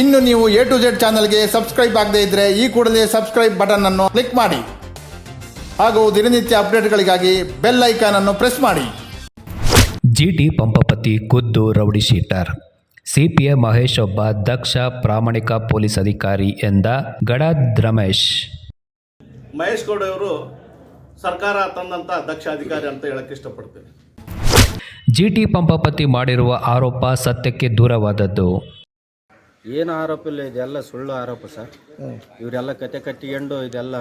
ಇನ್ನು ನೀವು A to Z ಚಾನಲ್ಗೆ ಸಬ್ಸ್ಕ್ರೈಬ್ ಆಗದೇ ಇದ್ದರೆ ಈ ಕೂಡಲೇ ಸಬ್ಸ್ಕ್ರೈಬ್ ಬಟನ್ ಅನ್ನು ಕ್ಲಿಕ್ ಮಾಡಿ. ಹಾಗೂ ದಿನನಿತ್ಯ ಅಪ್ಡೇಟ್ಗಳಿಗಾಗಿ ಬೆಲ್ ಐಕಾನ್ ಅನ್ನು ಪ್ರೆಸ್ ಮಾಡಿ. ಜಿಟಿ ಪಂಪಪತಿ ಖುದ್ದು ರೌಡಿ ಶೀಟರ್. ಸಿಪಿಎ ಮಹೇಶ್ ಒಬ್ಬ ದಕ್ಷ ಪ್ರಾಮಾಣಿಕ ಪೊಲೀಸ್ ಅಧಿಕಾರಿ ಎಂದ ಗಡದ್ ರಮೇಶ್. ಮಹೇಶ್ ಗೌಡ ಅವರು ಸರ್ಕಾರ ತಂದಂಥ ದಕ್ಷ ಅಧಿಕಾರಿ ಅಂತ ಹೇಳಕ್ಕೆ ಇಷ್ಟಪಡ್ತೇನೆ. ಜಿಟಿ ಪಂಪಪತಿ ಮಾಡಿರುವ ಆರೋಪ ಸತ್ಯಕ್ಕೆ ದೂರವಾದದ್ದು. ಏನು ಆರೋಪ ಇಲ್ಲ ಇದೆಲ್ಲ ಸುಳ್ಳು ಆರೋಪ ಸರ್. ಇವರೆಲ್ಲ ಕತೆ ಕಟ್ಟಿಕೊಂಡು ಇದೆಲ್ಲ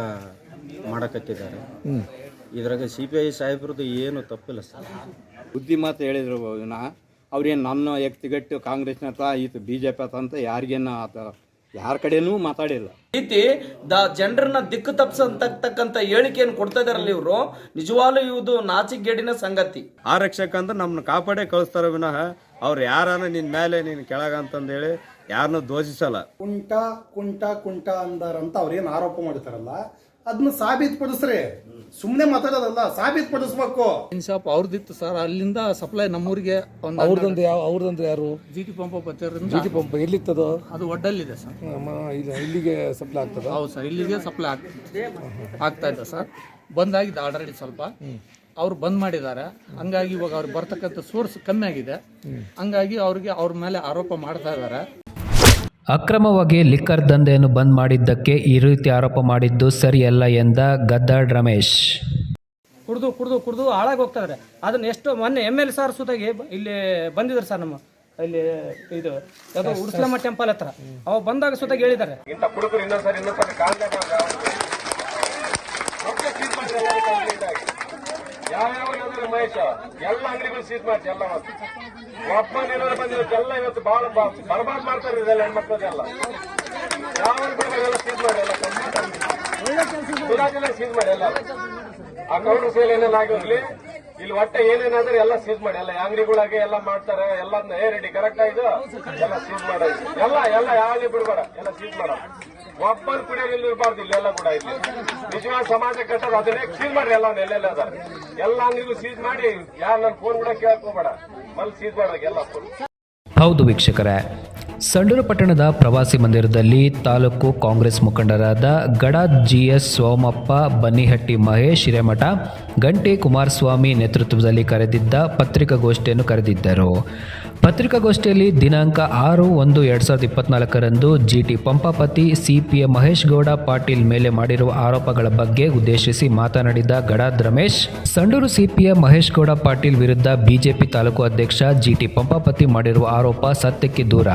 ಮಾಡಕತ್ತಿದ್ದಾರೆ. ಇದ್ರಾಗ ಸಿ ಪಿ ಐ ಸಾಹೇಬ್ರದ್ದು ಏನು ತಪ್ಪಿಲ್ಲ ಸರ್. ಬುದ್ಧಿ ಮಾತು ಹೇಳಿದ್ರು ನಾ ಅವ್ರೇನು ನನ್ನ ವ್ಯಕ್ತಿಗಟ್ಟು ಕಾಂಗ್ರೆಸ್ನ ಹತ್ರ ಈತ ಬಿ ಜೆ ಪಿ ಅಂತ ಯಾರಿಗೇನು ಆತ ಯಾರ ಕಡೆನೂ ಮಾತಾಡಿಲ್ಲ. ರೀತಿ ದ ಜನರನ್ನ ದಿಕ್ಕು ತಪ್ಪಿಸತಕ್ಕಂತ ಹೇಳಿಕೆಯನ್ನು ಕೊಡ್ತಾ ಇದಾರಲ್ಲ ಇವರು. ನಿಜವಾಗ್ಲೂ ಇವುದು ನಾಚಿಗೇಡಿನ ಸಂಗತಿ. ಆರಕ್ಷಕ ಅಂತ ನಮ್ಮನ್ನ ಕಾಪಾಡೇ ಕಳಿಸ್ತಾರ ವಿನಃ ಅವ್ರು ಯಾರನ್ನ ನಿನ್ನ ಮೇಲೆ ನೀನು ಕೆಳಗ ಅಂತಂದೇಳಿ ಯಾರನ್ನೂ ದೋಷಿಸಲ್ಲ ಕುಂಟ ಕುಂಟ ಕುಂಟ ಅಂದಾರಂತ ಅವ್ರೇನು ಆರೋಪ ಮಾಡ್ತಾರಲ್ಲ ಅದನ್ನ ಸಾಬೀತುಪಡಿಸ್ರಿ. ಸುಮ್ಮನೆ ಮಾತಾಡೋದಲ್ಲ ಸಾಬೀತುಪಡಿಸ್ಬೇಕು. ಶಾಪ್ ಅವ್ರದ್ದಿತ್ತು ಸರ್ ಅಲ್ಲಿಂದ ಸಪ್ಲೈ ನಮ್ಮೂರಿಗೆ ಒಂದು ಅವ್ರದಂದ್ರೆ ಯಾವ ಅವ್ರದಂದ್ರೆ ಯಾರು? G T pump G T pump ಎಲ್ಲಿತ್ತದು? ಅದು ಒಡ್ಡಲ್ಲಿದೆ ಸರ್ ನಮ್ಮ ಇಲ್ಲಿ ಇಲ್ಲಿಗೆ ಸಪ್ಲೈ ಆಗ್ತದ? ಹೌದು ಸರ್ ಇಲ್ಲಿಗೆ ಸಪ್ಲೈ ಆಗ್ತದೆ ಆಗ್ತಾ ಇದೆ ಸರ್ ಬಂದಾಗಿದೆ ಆಲ್ರೆಡಿ ಸ್ವಲ್ಪ. ಅವ್ರು ಬಂದ್ ಮಾಡಿದ್ದಾರೆ. ಹಂಗಾಗಿ ಇವಾಗ ಅವ್ರು ಬರ್ತಕ್ಕಂಥ ಸೋರ್ಸ್ ಕಮ್ಮಿ ಆಗಿದೆ. ಹಂಗಾಗಿ ಅವ್ರಿಗೆ ಅವ್ರ ಮೇಲೆ ಆರೋಪ ಮಾಡ್ತಾ ಇದ್ದಾರೆ. ಅಕ್ರಮವಾಗಿ ಲಿಕ್ಕರ್ ದಂಧೆಯನ್ನು ಬಂದ್ ಮಾಡಿದ್ದಕ್ಕೆ ಈ ರೀತಿ ಆರೋಪ ಮಾಡಿದ್ದು ಸರಿಯಲ್ಲ ಎಂದ ಗದ್ದಾಡ್ ರಮೇಶ್. ಕುಡ್ದು ಕುಡ್ದು ಕುಡ್ದು ಹಾಳಾಗಿ ಹೋಗ್ತಾ ಇದಾರೆ ಅದನ್ನ ಎಷ್ಟು ಮೊನ್ನೆ ಎಂ ಎಲ್ ಸಾರ್ ಸುತ್ತಾಗಿ ಇಲ್ಲಿ ಬಂದಿದ್ರು ಸರ್ ನಮ್ಮ ಇಲ್ಲಿ ಇದು ಯಾವುದು ಉಡ್ಸ್ಲಮ್ಮ ಟೆಂಪಲ್ ಹತ್ರ. ಅವ ಬಂದಾಗ ಸುತ್ತಾಗಿ ಹೇಳಿದ್ದಾರೆ. ಯಾವ್ಯಾವ ಮಹೇಶ? ಎಲ್ಲ ಅಂಗಡಿಗಳು ಸೀಸ್ ಮಾಡಿ ಎಲ್ಲ ಒಬ್ಬ ನೀರಾವರಿ ಬಂದಿರೋದು ಎಲ್ಲ ಇವತ್ತು ಬಹಳ ಬರ್ಬಾದ್ ಮಾಡ್ತಾರೆ ಇದೆಲ್ಲ ಹೆಣ್ಮಕ್ಳದೆಲ್ಲ ಯಾವ ಅಂಗಡಿಗಳೆಲ್ಲ ಸೀಸ್ ಮಾಡಿ, ಎಲ್ಲ ಸೀಸ್ ಮಾಡಿ ಎಲ್ಲ. ಆ ಕೌಂಟರ್ ಸೇಲ್ ಏನೇನು ಇಲ್ಲಿ ಒಟ್ಟೆ ಏನೇನಾದ್ರೆ ಎಲ್ಲ ಸೀಸ್ ಮಾಡಿ, ಎಲ್ಲ ಅಂಗಡಿಗಳಾಗೆ ಎಲ್ಲ ಮಾಡ್ತಾರೆ, ಎಲ್ಲ ಏ, ರೆಡಿ ಕರೆಕ್ಟ್ ಆಯ್ತು ಎಲ್ಲ ಸೀಸ್ ಮಾಡಿ. ಎಲ್ಲ ಎಲ್ಲ ಯಾವ್ದು ಬಿಡಬೇಡ, ಎಲ್ಲ ಸೀಸ್ ಮಾಡ ಒಬ್ಬರು ಕುಡಿಯೋರು ಇಲ್ಲಿ ಇರಬಾರ್ದು, ಇಲ್ಲೆಲ್ಲ ಕೂಡ ಇಲ್ಲಿ. ನಿಜವಾದ ಸಮಾಜ ಕಟ್ಟೋದು ಅದನ್ನೇ ಸೀಲ್ ಮಾಡ್ರಿ, ಎಲ್ಲ ಎಲ್ಲೆಲ್ಲ ಅದ ಎಲ್ಲ ಅಂಗಡಿಗೂ ಸೀಸ್ ಮಾಡಿ, ಯಾರು ನನ್ನ ಫೋನ್ ಕೂಡ ಕೇಳ್ಕೊಬೇಡ. ಮಲ್ ಸೀಸ್ ಮಾಡ್ಬೇಕು ಎಲ್ಲ ಫೋನ್ ಹೌದು ವೀಕ್ಷಕರೇ, ಸಂಡೂರು ಪಟ್ಟಣದ ಪ್ರವಾಸಿ ಮಂದಿರದಲ್ಲಿ ತಾಲೂಕು ಕಾಂಗ್ರೆಸ್ ಮುಖಂಡರಾದ ಗಡ ಜಿ ಎಸ್ ಸೋಮಪ್ಪ, ಬನ್ನಿಹಟ್ಟಿ ಮಹೇಶ್ ಹಿರೇಮಠ ಗಂಟೆ ಕುಮಾರಸ್ವಾಮಿ ನೇತೃತ್ವದಲ್ಲಿ ಕರೆದಿದ್ದ ಪತ್ರಿಕಾಗೋಷ್ಠಿಯನ್ನು ಕರೆದಿದ್ದರು. ಪತ್ರಿಕಾಗೋಷ್ಠಿಯಲ್ಲಿ ದಿನಾಂಕ ಆರು ಒಂದು ಎರಡು ಸಾವಿರದ ಇಪ್ಪತ್ನಾಲ್ಕರಂದು G T Pampapati CPA Mahesh Gowda Patil ಮೇಲೆ ಮಾಡಿರುವ ಆರೋಪಗಳ ಬಗ್ಗೆ ಉದ್ದೇಶಿಸಿ ಮಾತನಾಡಿದ ಗಡಾದ್ ರಮೇಶ್, ಸಂಡೂರು ಸಿಪಿಎ ಮಹೇಶ್ ಗೌಡ ಪಾಟೀಲ್ ವಿರುದ್ಧ ಬಿಜೆಪಿ ತಾಲೂಕು ಅಧ್ಯಕ್ಷ ಜಿ ಟಿ ಪಂಪಾಪತಿ ಮಾಡಿರುವ ಆರೋಪ ಸತ್ಯಕ್ಕೆ ದೂರ.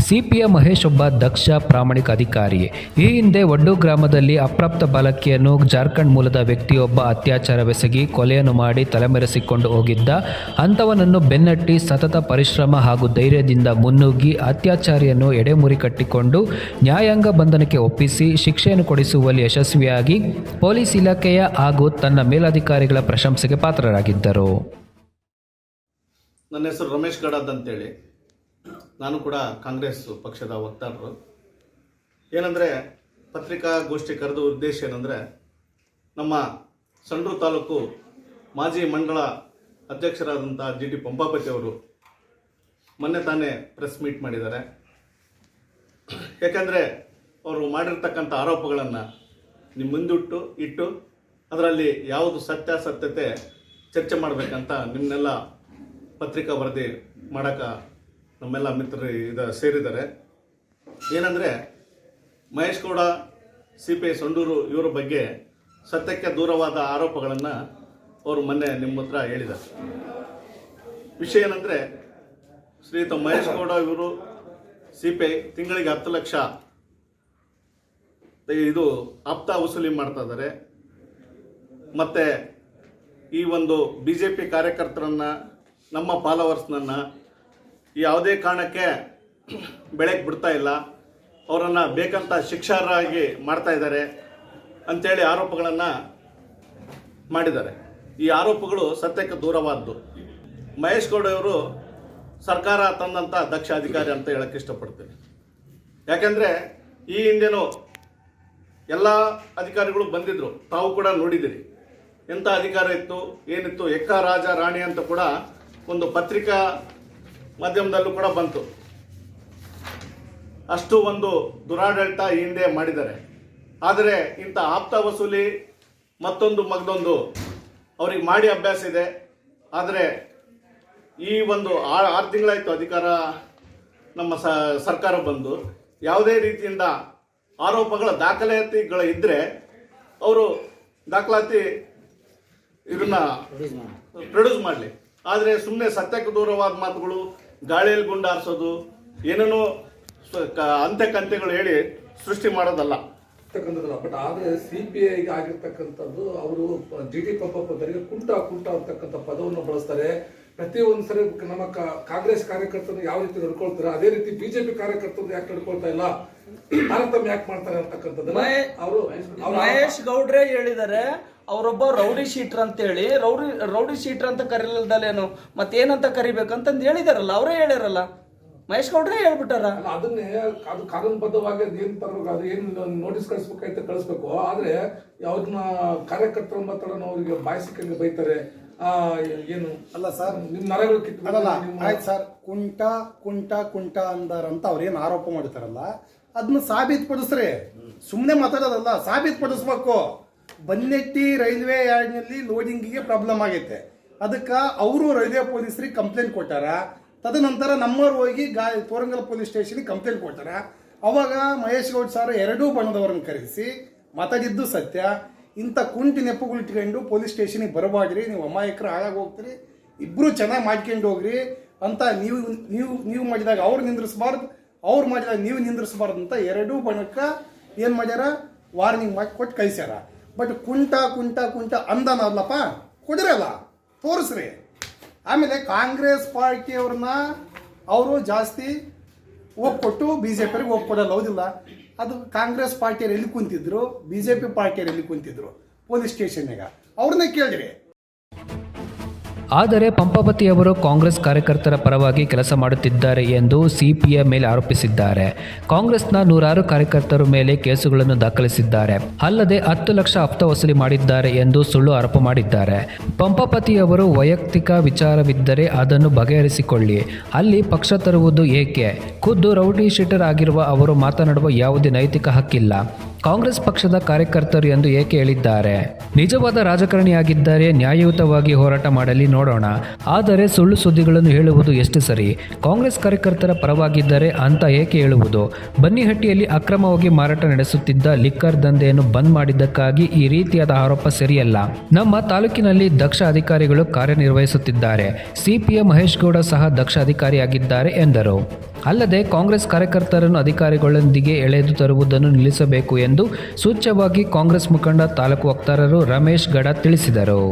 ಸಿಪಿಎ ಮಹೇಶ್ ಒಬ್ಬ ದಕ್ಷ ಪ್ರಾಮಾಣಿಕ ಅಧಿಕಾರಿ. ಈ ಹಿಂದೆ ಒಡ್ಡು ಗ್ರಾಮದಲ್ಲಿ ಅಪ್ರಾಪ್ತ ಬಾಲಕಿಯನ್ನು ಜಾರ್ಖಂಡ್ ಮೂಲದ ವ್ಯಕ್ತಿಯೊಬ್ಬ ಅತ್ಯಾಚಾರವೆಸಗಿ ಕೊಲೆಯನ್ನು ಮಾಡಿ ತಲೆಮೆರೆಸಿಕೊಂಡು ಹೋಗಿದ್ದ. ಅಂಥವನನ್ನು ಬೆನ್ನಟ್ಟಿ ಸತತ ಪರಿಶ್ರಮ ಹಾಗೂ ಧೈರ್ಯದಿಂದ ಮುನ್ನುಗ್ಗಿ ಅತ್ಯಾಚಾರಿಯನ್ನು ಎಡೆಮುರಿ ಕಟ್ಟಿಕೊಂಡು ನ್ಯಾಯಾಂಗ ಬಂಧನಕ್ಕೆ ಒಪ್ಪಿಸಿ ಶಿಕ್ಷೆಯನ್ನು ಕೊಡಿಸುವಲ್ಲಿ ಯಶಸ್ವಿಯಾಗಿ ಪೊಲೀಸ್ ಇಲಾಖೆಯ ಹಾಗೂ ತನ್ನ ಮೇಲಧಿಕಾರಿಗಳ ಪ್ರಶಂಸೆಗೆ ಪಾತ್ರರಾಗಿದ್ದರು. ನನ್ನ ಹೆಸರು ರಮೇಶ್ ಗಡದ್ ಅಂತೇಳಿ. ನಾನು ಕೂಡ ಕಾಂಗ್ರೆಸ್ ಪಕ್ಷದ ವಕ್ತಾರರು. ಏನಂದರೆ ಪತ್ರಿಕಾಗೋಷ್ಠಿ ಕರೆದ ಉದ್ದೇಶ ಏನಂದರೆ ನಮ್ಮ ಸಂಡ್ರು ತಾಲೂಕು ಮಾಜಿ ಮಂಡಳ ಅಧ್ಯಕ್ಷರಾದಂಥ ಜಿ ಪಂಪಾಪತಿ ಅವರು ಮೊನ್ನೆ ತಾನೇ ಪ್ರೆಸ್ ಮೀಟ್ ಮಾಡಿದ್ದಾರೆ. ಯಾಕೆಂದರೆ ಅವರು ಮಾಡಿರ್ತಕ್ಕಂಥ ಆರೋಪಗಳನ್ನು ನಿಮ್ಮ ಮುಂದಿಟ್ಟು, ಇಟ್ಟು, ಅದರಲ್ಲಿ ಯಾವುದು ಸತ್ಯಾಸತ್ಯತೆ ಚರ್ಚೆ ಮಾಡಬೇಕಂತ ನಿಮ್ಮನ್ನೆಲ್ಲ ಪತ್ರಿಕಾ ವರದಿ ಮಾಡೋಕೆ ನಮ್ಮೆಲ್ಲ ಮಿತ್ರರು ಇದ ಸೇರಿದ್ದಾರೆ. ಏನಂದರೆ Mahesh Gowda C P I Sandur ಇವರ ಬಗ್ಗೆ ಸತ್ಯಕ್ಕೆ ದೂರವಾದ ಆರೋಪಗಳನ್ನು ಅವರು ಮೊನ್ನೆ ನಿಮ್ಮ ಹತ್ರ ಹೇಳಿದ್ದಾರೆ. ವಿಷಯ ಏನಂದರೆ ಶ್ರೀಯುತ ಮಹೇಶ್ ಗೌಡ ಇವರು ಸಿ ಪಿ ಐ ತಿಂಗಳಿಗೆ ಹತ್ತು ಲಕ್ಷ ಇದು ಆಪ್ತ ವಸೂಲಿ ಮಾಡ್ತಾ ಇದ್ದಾರೆ. ಮತ್ತು ಈ ಒಂದು ಬಿ ಜೆ ಪಿ ಕಾರ್ಯಕರ್ತರನ್ನು, ನಮ್ಮ ಫಾಲೋವರ್ಸ್ನನ್ನು ಯಾವುದೇ ಕಾರಣಕ್ಕೆ ಬೆಳೆಗೆ ಬಿಡ್ತಾ ಇಲ್ಲ. ಅವರನ್ನು ಬೇಕಂತ ಶಿಕ್ಷಾರಾಗಿ ಮಾಡ್ತಾ ಇದ್ದಾರೆ ಅಂಥೇಳಿ ಆರೋಪಗಳನ್ನು ಮಾಡಿದ್ದಾರೆ. ಈ ಆರೋಪಗಳು ಸತ್ಯಕ್ಕೆ ದೂರವಾದ್ದು. ಮಹೇಶ್ ಗೌಡ ಇವರು ಸರ್ಕಾರ ತಂದಂಥ ದಕ್ಷ ಅಧಿಕಾರಿ ಅಂತ ಹೇಳಕ್ಕೆ ಇಷ್ಟಪಡ್ತೀನಿ. ಯಾಕೆಂದರೆ ಈ ಹಿಂದೆನೂ ಎಲ್ಲ ಅಧಿಕಾರಿಗಳು ಬಂದಿದ್ದರು ತಾವು ಕೂಡ ನೋಡಿದ್ದೀರಿ ಎಂಥ ಅಧಿಕಾರ ಇತ್ತು, ಏನಿತ್ತು, ಎಕ್ಕ ರಾಜ ರಾಣಿ ಅಂತ ಕೂಡ ಒಂದು ಪತ್ರಿಕಾ ಮಾಧ್ಯಮದಲ್ಲೂ ಕೂಡ ಬಂತು. ಅಷ್ಟು ಒಂದು ದುರಾಡಳಿತ ಈ ಹಿಂದೆ ಮಾಡಿದ್ದಾರೆ. ಆದರೆ ಇಂಥ ಆಪ್ತ ವಸೂಲಿ ಮತ್ತೊಂದು ಮಗದೊಂದು ಅವ್ರಿಗೆ ಮಾಡಿ ಅಭ್ಯಾಸ ಇದೆ. ಆದರೆ ಈ ಒಂದು ಆರು ತಿಂಗಳಾಯಿತು ಅಧಿಕಾರ ನಮ್ಮ ಸ ಸರ್ಕಾರ ಬಂದು. ಯಾವುದೇ ರೀತಿಯಿಂದ ಆರೋಪಗಳ ದಾಖಲಾತಿಗಳು ಇದ್ದರೆ ಅವರು ದಾಖಲಾತಿ ಇದನ್ನ ಪ್ರೊಡ್ಯೂಸ್ ಮಾಡಲಿ. ಆದರೆ ಸುಮ್ಮನೆ ಸತ್ಯಕ್ಕೆ ದೂರವಾದ ಮಾತುಗಳು ಗಾಳಿಯಲ್ಲಿ ಗುಂಡಾರಿಸೋದು ಏನೇನೋ ಸ- ಕ- ಅಂತೆ ಕಂತೆಗಳು ಹೇಳಿ ಸೃಷ್ಟಿ ಮಾಡೋದಲ್ಲ. ಅಂತಕ್ಕಂಥದ್ದಲ್ಲ. ಬಟ್ ಆದ್ರೆ ಸಿ ಪಿ ಐಗೆ ಆಗಿರ್ತಕ್ಕಂಥದ್ದು ಅವರು ಜಿ ಟಿ ಪಂಪರಿಗೆ ಕುಂಟ ಕುಂಟ ಅಂತಕ್ಕಂಥ ಪದವನ್ನು ಬಳಸ್ತಾರೆ. ಪ್ರತಿ ಸರಿ ನಮ್ಮ ಕಾಂಗ್ರೆಸ್ ಕಾರ್ಯಕರ್ತರು ಯಾವ ರೀತಿ ನಡ್ಕೊಳ್ತಾರೆ ಅದೇ ರೀತಿ ಬಿಜೆಪಿ ಕಾರ್ಯಕರ್ತರು ಯಾಕೆ ನಡ್ಕೊಳ್ತಾ ಇಲ್ಲ? ಭಾರತ ಯಾಕೆ ಮಾಡ್ತಾರೆ ಅಂತಕ್ಕಂಥದ್ದು ಅವರು ಮಹೇಶ್ ಗೌಡ್ರೆ ಹೇಳಿದ್ದಾರೆ ಅವರೊಬ್ಬ ರೌಡಿ ಶೀಟ್ರ್ ಅಂತೇಳಿ ರೌಡಿ ರೌಡಿ ಶೀಟ್ರ್ ಅಂತ ಕರೀಲಲ್ದಲೇನು ಮತ್ತೇನಂತ ಕರಿಬೇಕಂತಂದು ಹೇಳಿದಾರಲ್ಲ ಅವರೇ ಹೇಳ್ಯಾರಲ್ಲ? ಮಹೇಶ್ ಗೌಡ್ರೆ ಹೇಳ್ಬಿಟ್ಟಾರ? ಅದನ್ನೇ ಅದು ಕಾನೂನುಬದ್ಧವಾಗಿ ಅದು ಏನು ತರಬೇಕು ಅದು ಏನು ನೋಟಿಸ್ ಕಳಿಸ್ಬೇಕಾಯ್ತು ಕಳಿಸ್ಬೇಕು. ಆದ್ರೆ ಯಾವ್ದನ್ನ ಕಾರ್ಯಕರ್ತರ ಮಾತಾಡೋಣ ಅವರಿಗೆ ಬಾಯಿಸಿಕಂಗೆ ಬೈತಾರೆ ಆ ಏನು ಅಲ್ಲ ಸರ್ ನಿಮ್ಮ ನರಗಳು ಕಿತ್ತು ಅಲ್ಲ ಆಯ್ತು ಸರ್ ಕುಂಟ ಕುಂಟ ಕುಂಟ ಅಂದಾರಂತ ಅವ್ರೇನು ಆರೋಪ ಮಾಡ್ತಾರಲ್ಲ ಅದನ್ನ ಸಾಬೀತುಪಡಿಸ್ರಿ. ಸುಮ್ಮನೆ ಮಾತಾಡೋದಲ್ಲ ಸಾಬೀತುಪಡಿಸ್ಬೇಕು. ಬನ್ನೆಟ್ಟಿ ರೈಲ್ವೆ ಯಾರ್ಡ್ನಲ್ಲಿ ಲೋಡಿಂಗಿಗೆ ಪ್ರಾಬ್ಲಮ್ ಆಗೈತೆ. ಅದಕ್ಕೆ ಅವರು ರೈಲ್ವೆ ಪೊಲೀಸರಿಗೆ ಕಂಪ್ಲೇಂಟ್ ಕೊಟ್ಟಾರ. ತದನಂತರ ನಮ್ಮವ್ರು ಹೋಗಿ ಗಾ, ತೋರಂಗಲ್ ಪೊಲೀಸ್ ಸ್ಟೇಷನ್ಗೆ ಕಂಪ್ಲೇಂಟ್ ಕೊಟ್ಟಾರ. ಅವಾಗ ಮಹೇಶ್ ಗೌಡ್ ಸರ್ ಎರಡೂ ಬಣ್ಣದವರನ್ನು ಕರೆಸಿ ಮಾತಾಡಿದ್ದು ಸತ್ಯ. ಇಂಥ ಕುಂಟಿ ನೆಪಗಳು ಇಟ್ಕೊಂಡು ಪೊಲೀಸ್ ಸ್ಟೇಷನಿಗೆ ಬರಬಾಡ್ರಿ, ನೀವು ಅಮಾಯಕರು ಹಾಳಾಗಿ ಹೋಗ್ತೀರಿ, ಇಬ್ರು ಚೆನ್ನಾಗಿ ಮಾಡ್ಕೊಂಡು ಹೋಗ್ರಿ ಅಂತ ನೀವು ನೀವು ನೀವು ಮಾಡಿದಾಗ ಅವ್ರು ನಿಂದ್ರಿಸಬಾರ್ದು, ಅವ್ರು ಮಾಡಿದಾಗ ನೀವು ನಿಂದ್ರಿಸಬಾರ್ದು ಅಂತ ಎರಡೂ ಬಣ್ಣಕ್ಕೆ ಏನು ಮಾಡ್ಯಾರ ವಾರ್ನಿಂಗ್ ಮಾಡಿ ಕೊಟ್ಟು ಕಳಿಸ್ಯಾರ. ಬಟ್ ಕುಂಟ ಕುಂಟ ಕುಂಟ ಅಂದನಲ್ಲಪ್ಪ ಕೊಡಿರಲ್ಲ ತೋರಿಸ್ರಿ. ಆಮೇಲೆ ಕಾಂಗ್ರೆಸ್ ಪಾರ್ಟಿಯವ್ರನ್ನ ಅವರು ಜಾಸ್ತಿ ಒಪ್ಪಿಕೊಟ್ಟು ಬಿ ಜೆ ಪಿಯವ್ರಿಗೆ ಒಪ್ಪಿಕೊಡಲ್ಲ ಹೌದಿಲ್ಲ? ಅದು ಕಾಂಗ್ರೆಸ್ ಪಾರ್ಟಿಯವ್ರು ಎಲ್ಲಿ ಕುಂತಿದ್ರು? ಬಿ ಜೆ ಪಿ ಎಲ್ಲಿ ಕುಂತಿದ್ರು? ಪೊಲೀಸ್ ಸ್ಟೇಷನ್ಯಾಗ ಅವ್ರನ್ನ ಕೇಳಿರಿ. ಆದರೆ ಪಂಪಾವತಿಯವರು ಕಾಂಗ್ರೆಸ್ ಕಾರ್ಯಕರ್ತರ ಪರವಾಗಿ ಕೆಲಸ ಮಾಡುತ್ತಿದ್ದಾರೆ ಎಂದು ಸಿಪಿಎಂ ಮೇಲೆ ಆರೋಪಿಸಿದ್ದಾರೆ. ಕಾಂಗ್ರೆಸ್ನ ನೂರಾರು ಕಾರ್ಯಕರ್ತರ ಮೇಲೆ ಕೇಸುಗಳನ್ನು ದಾಖಲಿಸಿದ್ದಾರೆ. ಅಲ್ಲದೆ ಹತ್ತು ಲಕ್ಷ ಹಫ್ತ ವಸೂಲಿ ಮಾಡಿದ್ದಾರೆ ಎಂದು ಸುಳ್ಳು ಆರೋಪ ಮಾಡಿದ್ದಾರೆ. ಪಂಪಾಪತಿಯವರು ವೈಯಕ್ತಿಕ ವಿಚಾರವಿದ್ದರೆ ಅದನ್ನು ಬಗೆಹರಿಸಿಕೊಳ್ಳಿ. ಅಲ್ಲಿ ಪಕ್ಷ ತರುವುದು ಏಕೆ? ಖುದ್ದು ರೌಡಿ ಶೀಟರ್ ಆಗಿರುವ ಅವರು ಮಾತನಾಡುವ ಯಾವುದೇ ನೈತಿಕ ಹಕ್ಕಿಲ್ಲ. ಕಾಂಗ್ರೆಸ್ ಪಕ್ಷದ ಕಾರ್ಯಕರ್ತರು ಎಂದು ಏಕೆ ಹೇಳಿದ್ದಾರೆ? ನಿಜವಾದ ರಾಜಕಾರಣಿಯಾಗಿದ್ದರೆ ನ್ಯಾಯಯುತವಾಗಿ ಹೋರಾಟ ಮಾಡಲಿ ನೋಡೋಣ. ಆದರೆ ಸುಳ್ಳು ಸುದ್ದಿಗಳನ್ನು ಹೇಳುವುದು ಎಷ್ಟು ಸರಿ? ಕಾಂಗ್ರೆಸ್ ಕಾರ್ಯಕರ್ತರ ಪರವಾಗಿದ್ದರೆ ಅಂತ ಏಕೆ ಹೇಳುವುದು? ಬನ್ನಿಹಟ್ಟಿಯಲ್ಲಿ ಅಕ್ರಮವಾಗಿ ಮಾರಾಟ ನಡೆಸುತ್ತಿದ್ದ ಲಿಕ್ಕರ್ ದಂಧೆಯನ್ನು ಬಂದ್ ಮಾಡಿದ್ದಕ್ಕಾಗಿ ಈ ರೀತಿಯಾದ ಆರೋಪ ಸರಿಯಲ್ಲ. ನಮ್ಮ ತಾಲೂಕಿನಲ್ಲಿ ದಕ್ಷ ಅಧಿಕಾರಿಗಳು ಕಾರ್ಯನಿರ್ವಹಿಸುತ್ತಿದ್ದಾರೆ. ಸಿಪಿಎಂ ಮಹೇಶ್ ಗೌಡ ಸಹ ದಕ್ಷ ಅಧಿಕಾರಿಯಾಗಿದ್ದಾರೆ ಎಂದರು. ಅಲ್ಲದೆ ಕಾಂಗ್ರೆಸ್ ಕಾರ್ಯಕರ್ತರನ್ನು ಅಧಿಕಾರಿಗಳೊಂದಿಗೆ ಎಳೆದು ತರುವುದನ್ನು ನಿಲ್ಲಿಸಬೇಕು ಎಂದು ಸೂಚ್ಯವಾಗಿ ಕಾಂಗ್ರೆಸ್ ಮುಖಂಡ ತಾಲೂಕು ವಕ್ತಾರರು ರಮೇಶ್ ಗಡ ತಿಳಿಸಿದರು.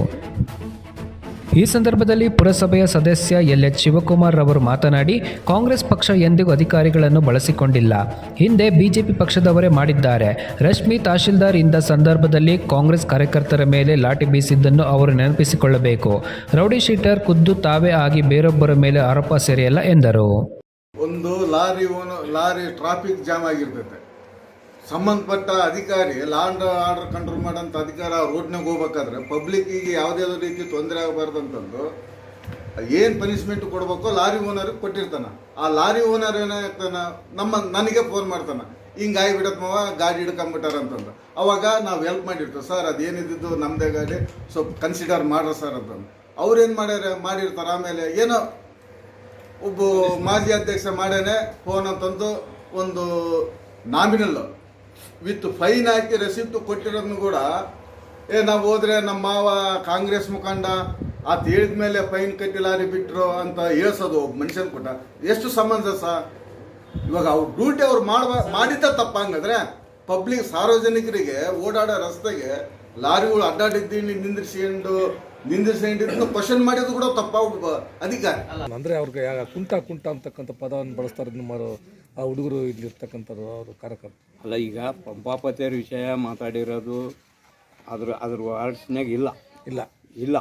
ಈ ಸಂದರ್ಭದಲ್ಲಿ ಪುರಸಭೆಯ ಸದಸ್ಯ ಎಲ್ ಎಚ್ ಶಿವಕುಮಾರ್ ಅವರು ಮಾತನಾಡಿ, ಕಾಂಗ್ರೆಸ್ ಪಕ್ಷ ಎಂದಿಗೂ ಅಧಿಕಾರಿಗಳನ್ನು ಬಳಸಿಕೊಂಡಿಲ್ಲ. ಹಿಂದೆ ಬಿಜೆಪಿ ಪಕ್ಷದವರೇ ಮಾಡಿದ್ದಾರೆ. ರಶ್ಮಿ ತಹಶೀಲ್ದಾರ್ ಇಂದ ಸಂದರ್ಭದಲ್ಲಿ ಕಾಂಗ್ರೆಸ್ ಕಾರ್ಯಕರ್ತರ ಮೇಲೆ ಲಾಠಿ ಬೀಸಿದ್ದನ್ನು ಅವರು ನೆನಪಿಸಿಕೊಳ್ಳಬೇಕು. ರೌಡಿ ಶೀಟರ್ ಖುದ್ದು ತಾವೇ ಆಗಿ ಬೇರೊಬ್ಬರ ಮೇಲೆ ಆರೋಪ ಸರಿಯಲ್ಲ ಎಂದರು. ಒಂದು ಲಾರಿ ಓನ ಲಾರಿ ಟ್ರಾಫಿಕ್ ಜಾಮ್ ಆಗಿರ್ತೈತೆ. ಸಂಬಂಧಪಟ್ಟ ಅಧಿಕಾರಿ ಲಾಂಡ್ ಆರ್ಡರ್ ಕಂಟ್ರೋಲ್ ಮಾಡೋಂಥ ಅಧಿಕಾರ ರೋಡ್ನಾಗ ಹೋಗ್ಬೇಕಾದ್ರೆ ಪಬ್ಲಿಕ್ಕಿಗೆ ಯಾವುದೇ ರೀತಿ ತೊಂದರೆ ಆಗಬಾರ್ದು ಅಂತಂದು, ಏನು ಪನಿಷ್ಮೆಂಟ್ ಕೊಡಬೇಕೋ ಲಾರಿ ಓನರ್ಗೆ ಕೊಟ್ಟಿರ್ತಾನೆ. ಆ ಲಾರಿ ಓನರ್ ಏನಾಗ್ತಾನೆ ನಮ್ಮ, ನನಗೆ ಫೋನ್ ಮಾಡ್ತಾನೆ. ಹಿಂಗೆ ಆಗಿಬಿಡತ್ಮವ ಗಾಡಿ ಹಿಡ್ಕೊಂಬಿಟ್ಟಾರ ಅಂತಂದು. ಅವಾಗ ನಾವು ಹೆಲ್ಪ್ ಮಾಡಿರ್ತೀವಿ. ಸರ್ ಅದೇನಿದ್ದು ನಮ್ಮದೇ ಗಾಡಿ. ಸ್ವಲ್ಪ ಕನ್ಸಿಡರ್ ಮಾಡ್ರಿ ಸರ್ ಅಂತಂದು. ಅವ್ರೇನು ಮಾಡ್ಯಾರ? ಮಾಡಿರ್ತಾರೆ. ಆಮೇಲೆ ಏನೋ ಒಬ್ಬ ಮಾಜಿ ಅಧ್ಯಕ್ಷ ಮಾಡೇನೆ ಫೋನ್ ಅಂತಂದು ಒಂದು ನಾಮಿನಲ್ ವಿತ್ ಫೈನ್ ಹಾಕಿ ರೆಸಿಪ್ಟ್ ಕೊಟ್ಟಿರೋದನ್ನು ಕೂಡ, ಏ, ನಾವು ಹೋದ್ರೆ ನಮ್ಮ ಮಾವ ಕಾಂಗ್ರೆಸ್ ಮುಖಂಡ, ಆತ ಹೇಳಿದ ಮೇಲೆ ಫೈನ್ ಕಟ್ಟಿ ಲಾರಿ ಬಿಟ್ಟರು ಅಂತ ಹೇಳ್ಸೋದು ಒಬ್ಬ ಮನುಷ್ಯನ ಕೊಟ್ಟ ಎಷ್ಟು ಸಂಬಂಧ ಸಮಂಜಸ ಇವಾಗ ಅವ್ರ ಡ್ಯೂಟಿ ಅವ್ರು ಮಾಡುವ, ಮಾಡಿದ್ದ ತಪ್ಪ ಹಂಗಂದ್ರೆ ಪಬ್ಲಿಕ್ ಸಾರ್ವಜನಿಕರಿಗೆ ಓಡಾಡೋ ರಸ್ತೆಗೆ ಲಾರಿಗಳು ಅಡ್ಡಾಡಿದ್ದೀನಿ, ನಿಂದ್ರಿಸ್ಕೊಂಡು ನಿಂದ್ರಿಸ್ಕೊಂಡಿದ್ದು ಕ್ವಶನ್ ಮಾಡೋದು ಕೂಡ ತಪ್ಪ ಅಧಿಕಾರ. ಅಂದ್ರೆ ಅವ್ರಿಗೆ ಯಾ- ಕುಂಟ ಕುಂಟ ಅಂತಕ್ಕಂಥ ಪದವನ್ನು ಬಳಸ್ತಾರೆ ನಿಮ್ಮ ಆ ಹುಡುಗರು ಇಲ್ಲಿರ್ತಕ್ಕಂಥದ್ದು ಅವರು ಕಾರ್ಯಕರ್ತರು. ಅಲ್ಲ ಈಗ ಪಂಪಾಪತಿಯರ ವಿಷಯ ಮಾತಾಡಿರೋದು ಅದ್ರ ಅದ್ರ ವಾರ್ಡ್ಸ್ನಾಗ ಇಲ್ಲ. ಇಲ್ಲ. ಇಲ್ಲ.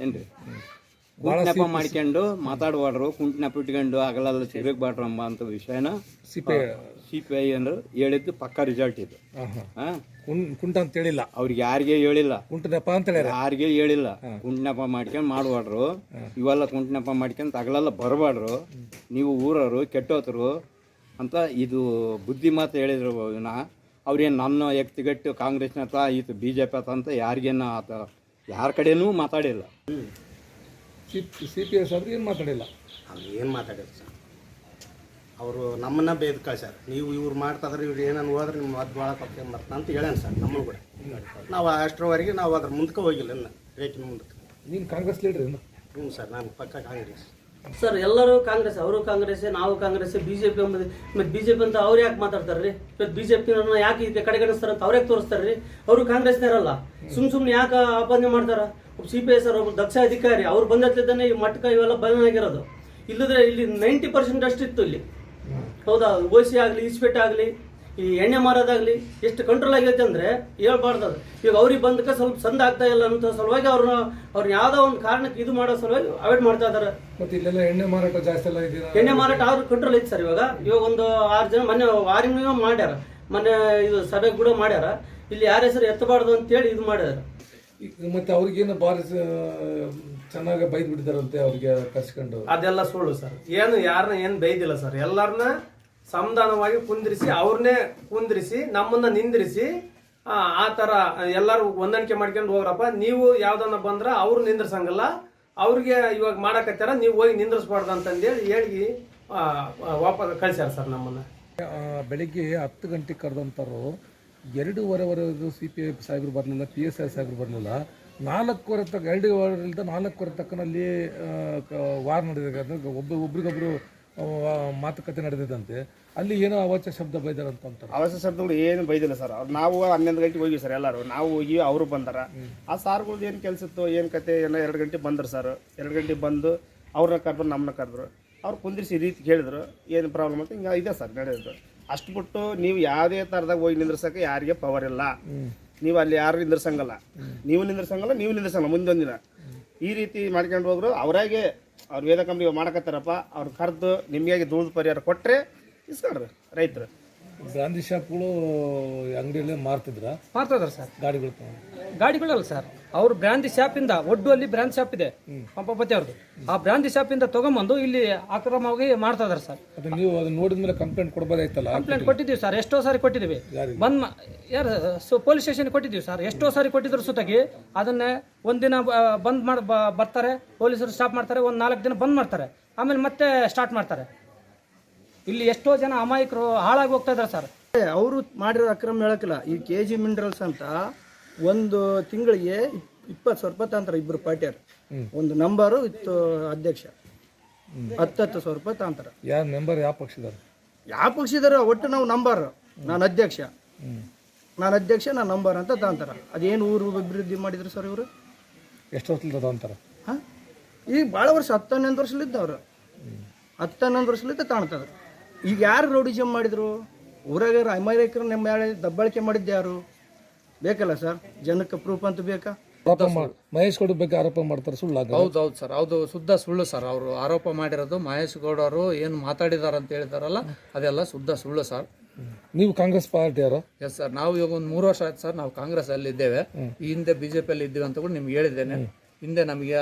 ಏನ್ರಿ? ಕುಂಟ್ ನೆಪ ಮಾಡ್ಕೊಂಡು ಮಾತಾಡ್ಬಾಡ್ರು ಕುಂಟ್ ಇಟ್ಕೊಂಡು ಸಿಗಬೇಕು ಬಾಡ್ರಮ್ಮ ಅಂತ ವಿಷಯನ C P C P I ಅಂದ್ರೆ ಹೇಳಿದ್ದು ಪಕ್ಕ ರಿಸಲ್ಟ್ ಇದು. ಹಾ ಕುಂಟ ಅಂತ ಹೇಳಿಲ್ಲ. ಅವ್ರಿಗೆ ಯಾರಿಗೆ ಹೇಳಿಲ್ಲ. ಕುಂಟನಪ್ಪ ಅಂತ ಹೇಳಿ ಯಾರಿಗೆ ಹೇಳಿಲ್ಲ. ಕುಂಟನಪ್ಪ ನೆಪ ಮಾಡ್ಕೊಂಡು ಮಾಡಬಾರ್ರು ಇವೆಲ್ಲ ಕುಂಟನಪ್ಪ ನೆಪ ಮಾಡ್ಕೊಂಡು ತಗಲೆಲ್ಲ ಬರಬಾಡ್ರು ನೀವು ಊರವರು ಕೆಟ್ಟೋತರು ಅಂತ ಇದು ಬುದ್ಧಿ ಮಾತು ಹೇಳಿದ್ರು ವಿನಃ ಅವ್ರೇನು ನನ್ನ ವ್ಯಕ್ತಿಗಟ್ಟು ಕಾಂಗ್ರೆಸ್ನ ಅಥವಾ ಈತ ಬಿ ಜೆ ಪಿ ಅಂತ ಯಾರಿಗೇನು ಆತ ಯಾರ ಕಡೆನೂ ಮಾತಾಡಿಲ್ಲ. ಸಿ ಸಿ ಪಿ ಎಸ್ ಅವ್ರು ಏನು ಮಾತಾಡಿಲ್ಲ. ಅವ್ರು ಏನು ಮಾತಾಡಿಲ್ಲ ಸರ್? ಅವರು ನಮ್ಮನ್ನ ಬೇದ್ ಕಳ್ಸ್ಯಾರ. ನೀವು ಇವ್ರು ಮಾಡ್ತಾದ್ರೆ ಇವ್ರು ಏನನ್ನು ಹೋದ್ರೆ ನಿಮ್ಮ ಅದು ಭಾಳ ಮಾಡ್ತಾ ಅಂತ ಹೇಳ್ಯಾನ ಸರ್ ನಮ್ಮನ್ನು ಕೂಡ. ನಾವು ಅಷ್ಟರವರೆಗೆ ನಾವು ಅದ್ರ ಮುಂದಕ್ಕೆ ಹೋಗಿಲ್ಲ ಇನ್ನು ರೇಖಿನ ಮುಂದಕ್ಕೆ ನೀನು ಕಾಂಗ್ರೆಸ್ ಲೀಡ್ರ್ ಹ್ಞೂ ಸರ್ ನಾನು ಪಕ್ಕ ಕಾಂಗ್ರೆಸ್. ಸರ್ ಎಲ್ಲರೂ ಕಾಂಗ್ರೆಸ್ ಅವರು ಕಾಂಗ್ರೆಸ್ ನಾವು ಕಾಂಗ್ರೆಸ್ ಬಿಜೆಪಿ ಎಂಬುದು ಜೆ ಪಿ ಅಂತ ಅವ್ರು ಯಾಕೆ ಮಾತಾಡ್ತಾರ್ರಿ? ಮತ್ತೆ ಬಿಜೆಪಿ ಯಾಕೆ ಇದಕ್ಕೆ ಕಡೆಗಣಿಸ್ತಾರ ಅಂತ ಅವ್ರ್ಯಾಕೆ ತೋರಿಸ್ತಾರ್ರಿ? ಅವರು ಕಾಂಗ್ರೆಸ್ನವರಲ್ಲ. ಸುಮ್ ಸುಮ್ನೆ ಯಾಕೆ ಆಪಾದನೆ ಮಾಡ್ತಾರ? ಸಿ ಪಿ ಎಸ್ ಒಬ್ಬ ದಕ್ಷ ಅಧಿಕಾರಿ ಅವ್ರು ಬಂದತ್ತಿದ್ದಾನೆ ಈ ಮಟ್ಕ ಇವೆಲ್ಲ ಬಲನಾಗಿರೋದು ಇಲ್ಲದ್ರೆ ಇಲ್ಲಿ ನೈಂಟಿ ಪರ್ಸೆಂಟ್ ಅಷ್ಟಿತ್ತು ಇಲ್ಲಿ. ಹೌದಾ? ಓಸಿ ಆಗಲಿ ಇಸ್ಪೇಟ್ ಆಗಲಿ ಈ ಎಣ್ಣೆ ಮಾರೋದಾಗಲಿ ಎಷ್ಟು ಕಂಟ್ರೋಲ್ ಆಗೈತೆ ಅಂದರೆ ಹೇಳ್ಬಾರ್ದು ಅದು. ಈಗ ಅವ್ರಿಗೆ ಬಂದಕ್ಕೆ ಸ್ವಲ್ಪ ಸಂದ ಆಗ್ತಾ ಇಲ್ಲ ಅಂತ ಸಲುವಾಗಿ ಅವ್ರನ್ನ ಅವ್ರನ್ನ ಯಾವುದೋ ಒಂದು ಕಾರಣಕ್ಕೆ ಇದು ಮಾಡೋ ಸಲುವಾಗಿ ಅವಾಯ್ಡ್ ಮಾಡ್ತಾ ಇದಾರೆ ಮತ್ತೆ ಇಲ್ಲೆಲ್ಲ ಎಣ್ಣೆ ಮಾರಾಟ ಜಾಸ್ತಿ ಎಲ್ಲ ಇದೆಯಾ? ಎಣ್ಣೆ ಮಾರಾಟ ಅವ್ರ ಕಂಟ್ರೋಲ್ ಐತೆ ಸರ್ ಇವಾಗ. ಇವಾಗ ಒಂದು ಆರು ಜನ ಮೊನ್ನೆ ವಾರಿಂಗ್ ಮಾಡ್ಯಾರ. ಮೊನ್ನೆ ಇದು ಸಭೆ ಕೂಡ ಮಾಡ್ಯಾರ. ಇಲ್ಲಿ ಯಾರ ಹೆಸರು ಎತ್ತಬಾರ್ದು ಅಂತೇಳಿ ಇದು ಮಾಡ್ಯಾರ. ಮತ್ತೆ ಮತ್ತೆ ಅವ್ರಿಗೇನು ಬಾರಿ ಚೆನ್ನಾಗಿ ಬೈದ್ ಬಿಟ್ಟಿದಾರಂತೆ ಅವ್ರಿಗೆ ಕರ್ಸ್ಕೊಂಡು? ಅದೆಲ್ಲ ಸುಳ್ಳು ಸರ್. ಏನು ಯಾರನ್ನ ಏನು ಬೈದಿಲ್ಲ ಸರ್. ಎಲ್ಲರನ್ನ ಸಮಾಧಾನವಾಗಿ ಕುಂದಿರಿಸಿ ಅವ್ರನ್ನೇ ಕುಂದಿರಿಸಿ ನಮ್ಮನ್ನ ನಿಂದಿರಿಸಿ ಆ, ಥರ ಎಲ್ಲರೂ ಹೊಂದಾಣಿಕೆ ಮಾಡ್ಕೊಂಡು ಹೋಗ್ರಪ್ಪ. ನೀವು ಯಾವ್ದನ್ನ ಬಂದ್ರೆ ಅವ್ರು ನಿಂದ್ರಸಂಗಲ್ಲ. ಅವ್ರಿಗೆ ಇವಾಗ ಮಾಡಕತ್ತಾರ ನೀವು ಹೋಗಿ ನಿಂದ್ರಿಸ್ಬಾರ್ದು ಅಂತಂದೇಳಿ ಹೇಳಿ ವಾಪಸ್ ಕಳಿಸ್ಯಾರ ಸರ್ ನಮ್ಮನ್ನ. ಬೆಳಿಗ್ಗೆ ಹತ್ತು ಗಂಟೆಗೆ ಕರೆದಂಥವ್ರು ಎರಡೂವರೆವರೆಗೂ ಸಿ ಪಿ ಎಫ್ ಸಾಹೇಬರು ಬರಲಿಲ್ಲ ಪಿ ಎಸ್ ಐ ಸಾಹೇಬರು ಬರಲಿಲ್ಲ. ನಾಲ್ಕೂವರೆ ತಕ್ಕ ಎರಡೂವರೆಯಿಂದ ನಾಲ್ಕೂವರೆ ತಕ್ಕನಲ್ಲಿ ವಾರ್ ನಡೆದಾಗ ಒಬ್ಬ ಒಬ್ರಿಗೊಬ್ರು ಮಾತುಕತೆ ನಡೆದಿದಂತೆ, ಅಲ್ಲಿ ಏನೋ ಅವಾಚ್ಯ ಶಬ್ದ ಅಂತಾರೆ. ಅವಶ್ಯ ಶಬ್ದಗಳು ಏನು ಬೈದಿಲ್ಲ ಸರ್. ಅವ್ರು ನಾವು ಹನ್ನೊಂದು ಗಂಟೆಗೆ ಹೋಗಿ ಸರ್ ಎಲ್ಲರೂ. ನಾವು ಹೋಗಿ ಅವರು ಬಂದಾರ. ಆ ಸಾರ್ಗಳ್ದು ಏನು ಕೆಲಸಿತ್ತು ಏನು ಕತೆ, ಎಲ್ಲ ಎರಡು ಗಂಟೆ ಬಂದರು ಸರ್. ಎರಡು ಗಂಟೆಗೆ ಬಂದು ಅವ್ರನ್ನ ಕರೆದ್ರು, ನಮ್ಮನ್ನ ಕರೆದ್ರು. ಅವ್ರು ಕುಂದಿರಿಸಿ ರೀತಿ ಕೇಳಿದ್ರು, ಏನು ಪ್ರಾಬ್ಲಮ್ ಅಂತ ಹಿಂಗೆ ಇದೆ ಸರ್ ನಡೆಯೋದು ಅಷ್ಟು ಬಿಟ್ಟು ನೀವು ಯಾವುದೇ ಥರದಾಗ ಹೋಗಿ ನಿಂದ್ರಸಕ್ಕೆ ಯಾರಿಗೆ ಪವರ್ ಇಲ್ಲ. ನೀವು ಅಲ್ಲಿ ಯಾರು ನಿಂದ್ರಸಂಗಲ್ಲ. ನೀವು ನಿಂದ್ರಸಂಗಲ್ಲ ನೀವು ನಿಂದ್ರಸಂಗಲ್ಲ. ಮುಂದೊಂದಿನ ಈ ರೀತಿ ಮಾಡ್ಕೊಂಡು ಹೋದ್ರು, ಅವರಾಗೆ ಅವ್ರು ವೇದ ಕಂಪ್ನಿ ಮಾಡಕತ್ತಾರಪ್ಪ ಅವ್ರು ಕರೆದು ನಿಮಗಾಗಿ ದುಡ್ಡು ಪರಿಹಾರ ಕೊಟ್ಟರೆ ಇಸ್ಕೊಂಡ್ರಿ ರೈತರು. ಗಾಂಧಿ ಶಾಪ್ಗಳು ಅಂಗಡಿಯಲ್ಲೇ ಮಾರ್ತಿದ್ರ? ಮಾರ್ತದ್ರ ಸರ್. ಗಾಡಿಗಳು ತಗೊಂಡು. ಗಾಡಿಗಳಲ್ಲ ಸರ್. ಅವ್ರು ಬ್ರಾಂದಿ ಶಾಪಿಂದ ಒಡ್ಡು ಅಲ್ಲಿ ಬ್ರಾಂಡ್ ಶಾಪ್ ಇದೆ ಪಂಪಪತಿ ಅವ್ರದ್ದು ಆ ಬ್ರಾಂದಿ ಶಾಪಿಂದ ತಗೊಂಬಂದು ಇಲ್ಲಿ ಅಕ್ರಮವಾಗಿ ಮಾಡ್ತಾ ಇದಾರೆ ಸರ್. ಅದು ನೀವು ಅದನ್ನ ನೋಡಿದ ಮೇಲೆ ಕಂಪ್ಲೇಂಟ್ ಕೊಡ್ಬೋದಾಯ್ತಲ್ಲ? ಕಂಪ್ಲೇಂಟ್ ಕೊಟ್ಟಿದ್ದೀವಿ ಸರ್. ಎಷ್ಟೋ ಸಾರಿ ಕೊಟ್ಟಿದ್ದೀವಿ. ಬಂದ್ ಮಾ- ಯಾರು ಸೊ ಪೊಲೀಸ್ ಸ್ಟೇಷನ್ ಕೊಟ್ಟಿದ್ದೀವಿ ಸರ್. ಎಷ್ಟೋ ಸಾರಿ ಕೊಟ್ಟಿದ್ರು ಸುತ್ತಾಗಿ ಅದನ್ನೇ ಒಂದಿನ ಬ- ಬಂದ್ ಮಾಡಿ ಬರ್ತಾರೆ ಪೊಲೀಸರು ಸ್ಟಾಪ್ ಮಾಡ್ತಾರೆ ಒಂದು ನಾಲ್ಕು ದಿನ ಬಂದ್ ಮಾಡ್ತಾರೆ. ಆಮೇಲೆ ಮತ್ತೆ ಸ್ಟಾರ್ಟ್ ಮಾಡ್ತಾರೆ. ಇಲ್ಲಿ ಎಷ್ಟೋ ಜನ ಅಮಾಯಕರು ಹಾಳಾಗಿ ಹೋಗ್ತಾ ಇದ್ದಾರೆ ಸರ್. ಅವರು ಮಾಡಿರೋ ಅಕ್ರಮ ಹೇಳಕ್ಕಿಲ್ಲ. ಈ ಕೆ ಜಿ ಮಿನರಲ್ಸ್ ಅಂತ ಒಂದು ತಿಂಗಳಿಗೆ ಇಪ್ಪತ್ತು ಸಾವಿರ ರೂಪಾಯಿ ತಾಂತಾರೆ ಇಬ್ಬರು ಪಾರ್ಟಿಯರು ಒಂದು ನಂಬರು ಇತ್ತು ಅಧ್ಯಕ್ಷ. ಹತ್ತತ್ತು ಸಾವಿರ ರೂಪಾಯಿ ತಾಂತಾರೆ ಯಾರು ಮೆಂಬರ್ ಯಾವ ಪಕ್ಷದಾರ ಯಾವ ಪಕ್ಷದಾರ ಒಟ್ಟು ನಾವು ನಂಬರ್. ನಾನು ಅಧ್ಯಕ್ಷ. ನಾನು ಅಧ್ಯಕ್ಷ ನಾನು ನಂಬರ್ ಅಂತ ತಾಂತಾರ ಅದೇನು ಊರು ಅಭಿವೃದ್ಧಿ ಮಾಡಿದ್ರು ಸರ್ ಇವರು? ಎಷ್ಟು ವರ್ಷದಿಂದ ಅಂತಾರೆ ಹಾಂ? ಈಗ ಭಾಳ ವರ್ಷ ಹತ್ತು ಹನ್ನೊಂದು ವರ್ಷಲಿದ್ದ ಅವರು. ಹತ್ತು ಹನ್ನೊಂದು ವರ್ಷಲಿದ್ದ ತಾಣ್ತದ ಈಗ ಯಾರು ರೌಡಿಜಮ್ ಮಾಡಿದ್ರು? ಊರಾಗ ಅಮಾಯಕರು ನಮ್ಮ ಮೇಲೆ ದಬ್ಬಾಳಿಕೆ ಮಾಡಿದ್ದು ಯಾರು? ಬೇಕಲ್ಲ ಸರ್? ಜನಕ್ಕೆ ಪ್ರೂಫ್ ಅಂತ ಬೇಕಾ? ಆರೋಪ ಮಾಡ್- ಮಹೇಶ್ ಗೌಡ ಬಗ್ಗೆ ಆರೋಪ ಮಾಡ್ತಾರೆ ಸುಳ್ಳು ಹೌದು ಹೌದು ಸರ್ ಹೌದು ಶುದ್ಧ ಸುಳ್ಳು ಸರ್. ಅವರು ಆರೋಪ ಮಾಡಿರೋದು ಮಹೇಶ್ ಗೌಡ ಅವರು ಏನು ಮಾತಾಡಿದಾರ ಅಂತ ಹೇಳಿದಾರಲ್ಲ ಅದೆಲ್ಲ ಶುದ್ಧ ಸುಳ್ಳು ಸರ್. ನೀವು ಕಾಂಗ್ರೆಸ್ ಪಾರ್ಟಿ ಯಾರು? ಎಸ್ ಸರ್ ನಾವು ಇವಾಗ ಒಂದು ಮೂರು ವರ್ಷ ಆಯ್ತು ಸರ್ ನಾವು ಕಾಂಗ್ರೆಸ್ ಅಲ್ಲಿ ಇದ್ದೇವೆ. ಈ ಹಿಂದೆ ಬಿಜೆಪಿಯಲ್ಲಿ ಇದ್ದೀವಿ ಅಂತ ಕೂಡ ನಿಮ್ಗೆ ಹೇಳಿದ್ದೇನೆ. ಹಿಂದೆ ನಮಗೆ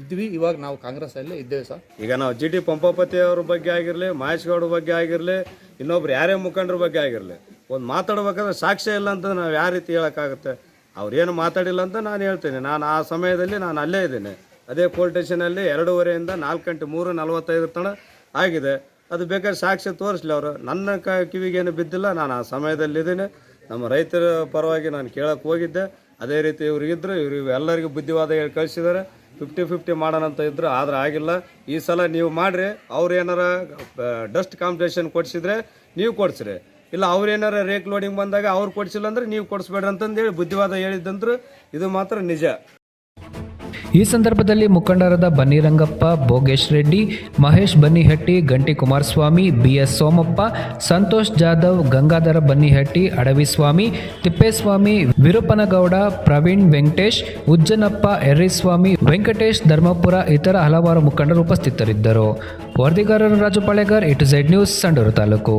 ಇದ್ವಿ ಇವಾಗ ನಾವು ಕಾಂಗ್ರೆಸ್ ಅಲ್ಲಿ ಇದ್ದೇವೆ ಸರ್. ಈಗ ನಾವು ಜಿ ಟಿ ಪಂಪಾಪತಿ ಅವ್ರ ಬಗ್ಗೆ ಆಗಿರಲಿ ಮಹೇಶ್ ಗೌಡ ಬಗ್ಗೆ ಆಗಿರಲಿ ಇನ್ನೊಬ್ರು ಯಾರೇ ಮುಖಂಡರ ಬಗ್ಗೆ ಆಗಿರಲಿ ಒಂದು ಮಾತಾಡ್ಬೇಕಾದ್ರೆ ಸಾಕ್ಷ್ಯ ಇಲ್ಲ ಅಂತ ನಾವು ಯಾವ ರೀತಿ ಹೇಳೋಕ್ಕಾಗುತ್ತೆ? ಅವ್ರೇನು ಮಾತಾಡಿಲ್ಲ ಅಂತ ನಾನು ಹೇಳ್ತೇನೆ. ನಾನು ಆ ಸಮಯದಲ್ಲಿ ನಾನು ಅಲ್ಲೇ ಇದ್ದೀನಿ. ಅದೇ ಪೋಲ್ ಸ್ಟೇಷನಲ್ಲಿ ಎರಡೂವರೆಯಿಂದ ನಾಲ್ಕು ಗಂಟೆ ಮೂರು ನಲ್ವತ್ತೈದು ತನ ಆಗಿದೆ. ಅದು ಬೇಕಾದ್ರೆ ಸಾಕ್ಷ್ಯ ತೋರಿಸ್ಲಿ ಅವರು. ನನ್ನ ಕ ಕಿವಿಗೇನು ಬಿದ್ದಿಲ್ಲ, ನಾನು ಆ ಸಮಯದಲ್ಲಿದ್ದೀನಿ ನಮ್ಮ ರೈತರ ಪರವಾಗಿ ನಾನು ಕೇಳಕ್ಕೆ ಹೋಗಿದ್ದೆ. ಅದೇ ರೀತಿ ಇವ್ರಿಗಿದ್ರು ಇವರು ಎಲ್ಲರಿಗೂ ಬುದ್ಧಿವಾದ ಹೇಳಿ ಕಳಿಸಿದ್ದಾರೆ. ಫಿಫ್ಟಿ ಫಿಫ್ಟಿ ಮಾಡೋಣ ಅಂತ ಇದ್ರು, ಆದ್ರೆ ಆಗಿಲ್ಲ. ಈ ಸಲ ನೀವು ಮಾಡಿರಿ. ಅವ್ರು ಏನಾರ ಡಸ್ಟ್ ಕಾಂಪಿಟೇಷನ್ ಕೊಡಿಸಿದ್ರೆ ನೀವು ಕೊಡ್ಸ್ರಿ. ಇಲ್ಲ, ಅವ್ರು ಏನಾರ ರೇಕ್ ಲೋಡಿಂಗ್ ಬಂದಾಗ ಅವ್ರು ಕೊಡಿಸಿಲ್ಲ ಅಂದ್ರೆ ನೀವು ಕೊಡಿಸ್ಬೇಡ್ರಿ ಅಂತಂದೇಳಿ ಬುದ್ಧಿವಾದ ಹೇಳಿದ್ದಂದ್ರೆ ಇದು ಮಾತ್ರ ನಿಜ. ಈ ಸಂದರ್ಭದಲ್ಲಿ ಮುಖಂಡರಾದ ಬನ್ನಿರಂಗಪ್ಪ, ಭೋಗೇಶ್ ರೆಡ್ಡಿ, ಮಹೇಶ್ ಬನ್ನಿಹಟ್ಟಿ, ಗಂಟಿ ಕುಮಾರಸ್ವಾಮಿ, ಬಿಎಸ್ ಸೋಮಪ್ಪ, ಸಂತೋಷ್ ಜಾಧವ್, ಗಂಗಾಧರ ಬನ್ನಿಹಟ್ಟಿ, ಅಡವಿಸ್ವಾಮಿ, ತಿಪ್ಪೇಸ್ವಾಮಿ, ವಿರೂಪನಗೌಡ, ಪ್ರವೀಣ್ ವೆಂಕಟೇಶ್, ಉಜ್ಜನಪ್ಪ, ಎರ್ರಿಸ್ವಾಮಿ, ವೆಂಕಟೇಶ್ ಧರ್ಮಪುರ ಇತರ ಹಲವಾರು ಮುಖಂಡರು ಉಪಸ್ಥಿತರಿದ್ದರು. ವರದಿಗಾರರು Raju Palegar it Z news, Sandur taluk.